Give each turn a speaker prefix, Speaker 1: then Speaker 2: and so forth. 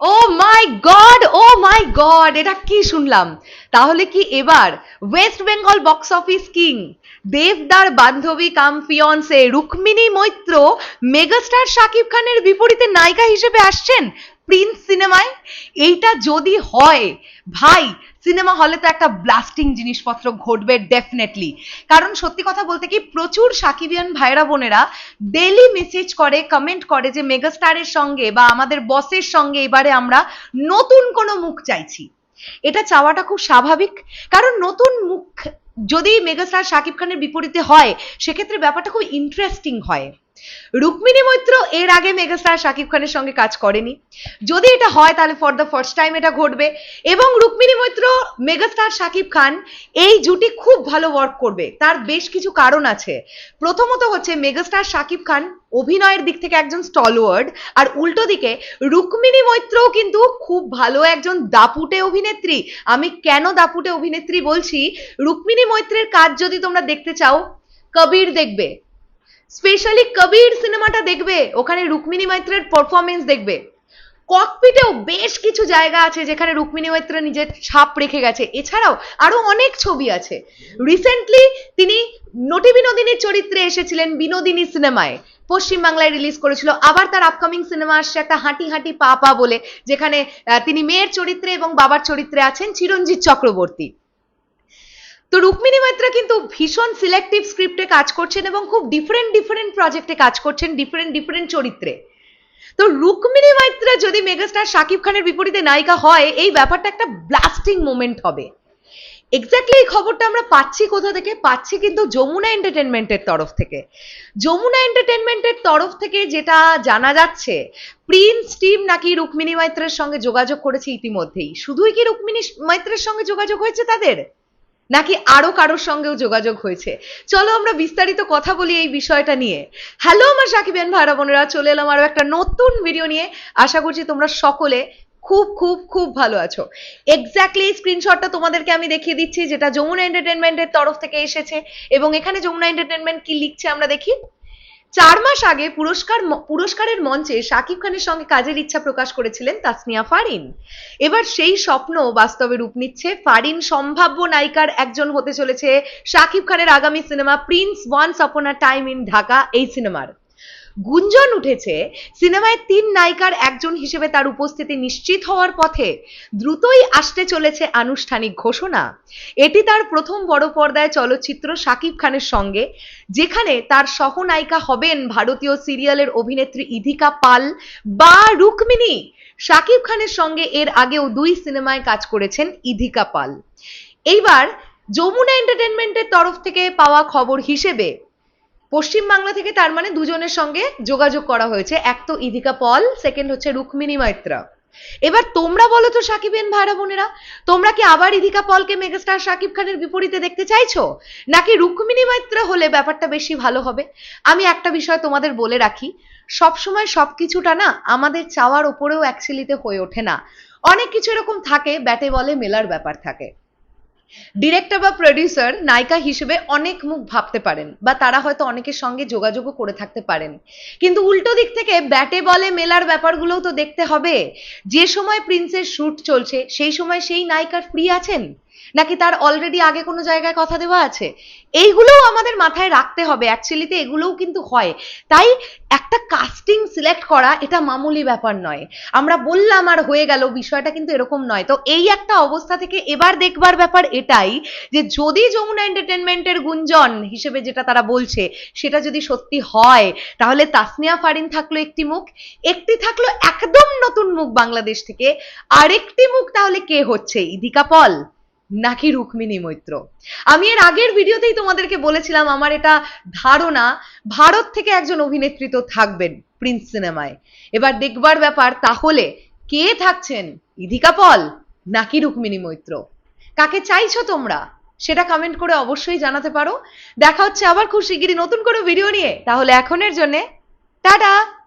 Speaker 1: ও মাই god, ও মাই god, এটা কি শুনলাম? তাহলে কি এবার West Bengal box office king দেবদার বান্ধবী cum fiancee Rukmini Maitra megastar Shakib খানের বিপরীতে নায়িকা হিসেবে আসছেন প্রিন্স সিনেমায়? এইটা যদি হয়, ভাই সিনেমা হলে তো একটা ব্লাস্টিং জিনিসপত্র ঘটবে ডেফিনেটলি কারণ সত্যি কথা বলতে কি, প্রচুর সাকিবিয়ান ভাইরা বোনেরা ডেলি মেসেজ করে কমেন্ট করে যে মেগাস্টারের সঙ্গে বা আমাদের বসের সঙ্গে এবারে আমরা নতুন কোনো মুখ চাইছি। এটা চাওয়াটা খুব স্বাভাবিক। কারণ নতুন মুখ যদি মেগাস্টার শাকিব খানের বিপরীতে হয়, সেক্ষেত্রে ব্যাপারটা খুব ইন্টারেস্টিং হয়। রুক্মিণী মৈত্র এর আগে মেগাস্টার শাকিব খানের সঙ্গে কাজ করেনি। যদি এটা হয়, তাহলে ফর দ্য ফার্স্ট টাইম এটা ঘটবে। এবং রুক্মিণী মৈত্র, মেগাস্টার শাকিব খান এই জুটি খুব ভালো ওয়ার্ক করবে। তার বেশ কিছু কারণ আছে। প্রথমত হচ্ছে, মেগাস্টার শাকিব খান অভিনয়ের দিক থেকে একজন স্টলওয়ার্ড আর উল্টো দিকে রুক্মিণী মৈত্রও কিন্তু খুব ভালো একজন দাপুটে অভিনেত্রী। আমি কেন দাপুটে অভিনেত্রী বলছি? রুক্মিণী মৈত্রের কাজ যদি তোমরা দেখতে চাও, কবির দেখবে। স্পেশালি কবির সিনেমাটা দেখবে, ওখানে রুক্মিণী মৈত্রের পারফরমেন্স দেখবে। ককপিটেও বেশ কিছু জায়গা আছে যেখানে রুক্মিণী মৈত্র নিজের ছাপ রেখে গেছে। এছাড়াও আরও অনেক ছবি আছে। রিসেন্টলি তিনি নটি বিনোদিনীর চরিত্রে এসেছিলেন বিনোদিনী সিনেমায়। পশ্চিমবাংলায় রিলিজ করেছিল। আবার তার আপকামিং সিনেমা আসছে একটা হাঁটি হাঁটি পা পা বলে, যেখানে তিনি মেয়ের চরিত্রে এবং বাবার চরিত্রে আছেন চিরঞ্জিত চক্রবর্তী। তো রুক্মিণী মৈত্রা কিন্তু ভীষণ সিলেক্টিভ স্ক্রিপ্টে কাজ করছেন এবং খুব ডিফারেন্ট ডিফারেন্ট প্রজেক্টে কাজ করছেন ডিফারেন্ট ডিফারেন্ট চরিত্রে। তো রুক্মিণী মৈত্রা যদি মেগাস্টার শাকিব খানের বিপরীতে নায়িকা হয়, এই ব্যাপারটা একটা ব্লাস্টিং মোমেন্ট হবে। এক্স্যাক্টলি এই খবরটা আমরা পাচ্ছি কোথা থেকে? পাচ্ছি কিন্তু যমুনা এন্টারটেনমেন্টের তরফ থেকে। যমুনা এন্টারটেনমেন্টের তরফ থেকে যেটা জানা যাচ্ছে প্রিন্স টিম নাকি রুক্মিণী মৈত্রের সঙ্গে যোগাযোগ করেছে ইতিমধ্যেই। শুধুই কি রুক্মিণী মৈত্রের সঙ্গে যোগাযোগ হয়েছে তাদের? নাকি আরও কারোর সঙ্গেও যোগাযোগ হয়েছে? চলো আমরা বিস্তারিত কথা বলি এই বিষয়টা নিয়ে। হ্যালো আমার সাকিবেন ভাইরা বোনেরা, চলে এলাম আরও একটা নতুন ভিডিও নিয়ে। আশা করছি তোমরা সকলে খুব খুব খুব ভালো আছো। এক্স্যাক্টলি স্ক্রিনশটটা তোমাদেরকে আমি দেখিয়ে দিচ্ছি, যেটা যমুনা এন্টারটেনমেন্টের তরফ থেকে এসেছে। এবং এখানে যমুনা এন্টারটেনমেন্ট কি লিখছে আমরা দেখি। চার মাস আগে পুরস্কার পুরস্কারের মঞ্চে শাকিব খানের সঙ্গে কাজের ইচ্ছা প্রকাশ করেছিলেন তাসনিয়া ফারিন। এবার সেই স্বপ্ন বাস্তবে রূপ নিচ্ছে ফারিন সম্ভাব্য নায়িকার একজন হতে চলেছে শাকিব খানের আগামী cinema Prince once upon a time in Dhaka, এই সিনেমার। গুঞ্জন উঠেছে, সিনেমায় তিন নায়িকার একজন হিসেবে তার উপস্থিতি নিশ্চিত হওয়ার পথে দ্রুতই আসতে চলেছে আনুষ্ঠানিক ঘোষণা। এটি তার প্রথম বড় পর্দায় চলচ্চিত্র শাকিব খানের সঙ্গে, যেখানে তার সহনায়িকা হবেন ভারতীয় সিরিয়ালের অভিনেত্রী ইধিকা পাল বা রুক্মিণী। শাকিব খানের সঙ্গে এর আগেও দুই সিনেমায় কাজ করেছেন ইধিকা পাল। এইবার যমুনা এন্টারটেনমেন্টের তরফ থেকে পাওয়া খবর হিসেবে পশ্চিমবাংলা থেকে তার মানে দুজনের সঙ্গে যোগাযোগ করা হয়েছে। এক তো ইধিকা পল সেকেন্ড হচ্ছে রুক্মিণী মৈত্রা এবার তোমরা বলো তো সাকিবেন ভাইরা বোনেরা, তোমরা কি আবার ইধিকা পলকে মেগাস্টার সাকিব খানের বিপরীতে দেখতে চাইছো? নাকি রুক্মিণী মৈত্রা হলে ব্যাপারটা বেশি ভালো হবে? আমি একটা বিষয় তোমাদের বলে রাখি, সবসময় সবকিছুটা না আমাদের চাওয়ার ওপরেও অ্যাকচুয়ালিতে হয়ে ওঠে না। অনেক কিছু এরকম থাকে, ব্যাটে বলে মেলার ব্যাপার থাকে। ডিরেক্টর বা প্রডিউসার নায়িকা হিসেবে অনেক মুখ ভাবতে পারেন বা তারা হয়তো অনেকের সঙ্গে যোগাযোগও করে থাকতে পারেন। কিন্তু উল্টো দিক থেকে ব্যাটে বলে মেলার ব্যাপারগুলোও তো দেখতে হবে। যে সময় প্রিন্সের শ্যুট চলছে, সেই সময় সেই নায়িকার ফ্রি আছেন? নাকি তার অলরেডি আগে কোনো জায়গায় কথা দেওয়া আছে? এইগুলোও আমাদের মাথায় রাখতে হবে। অ্যাকচুয়ালিতে এগুলোও কিন্তু হয়। তাই একটা কাস্টিং সিলেক্ট করা, এটা মামুলি ব্যাপার নয়। আমরা বললাম আর হয়ে গেল, বিষয়টা কিন্তু এরকম নয়। তো এই একটা অবস্থা থেকে এবার দেখবার ব্যাপার এটাই যে যদি যমুনা এন্টারটেনমেন্টের গুঞ্জন হিসেবে যেটা তারা বলছে, সেটা যদি সত্যি হয়, তাহলে তাসনিয়া ফারিন থাকল একটি মুখ। একটি থাকল একদম নতুন মুখ বাংলাদেশ থেকে। আরেকটি মুখ তাহলে কে হচ্ছে? ইদিকা পল। নাকি রুক্মিণী মৈত্র? আমি এর আগের ভিডিওতেই তোমাদেরকে বলেছিলাম, আমার এটা ধারণা, ভারত থেকে একজন অভিনেত্রী তো থাকবেন প্রিন্স সিনেমায়। এবার দেখবার ব্যাপার, তাহলে কে থাকছেন? ইধিকা পল নাকি রুক্মিণী মৈত্র? কাকে চাইছো তোমরা? সেটা কমেন্ট করে অবশ্যই জানাতে পারো। দেখা হচ্ছে আবার খুব শিগগিরই নতুন করে ভিডিও নিয়ে। তাহলে এখনের জন্যে, টাটা!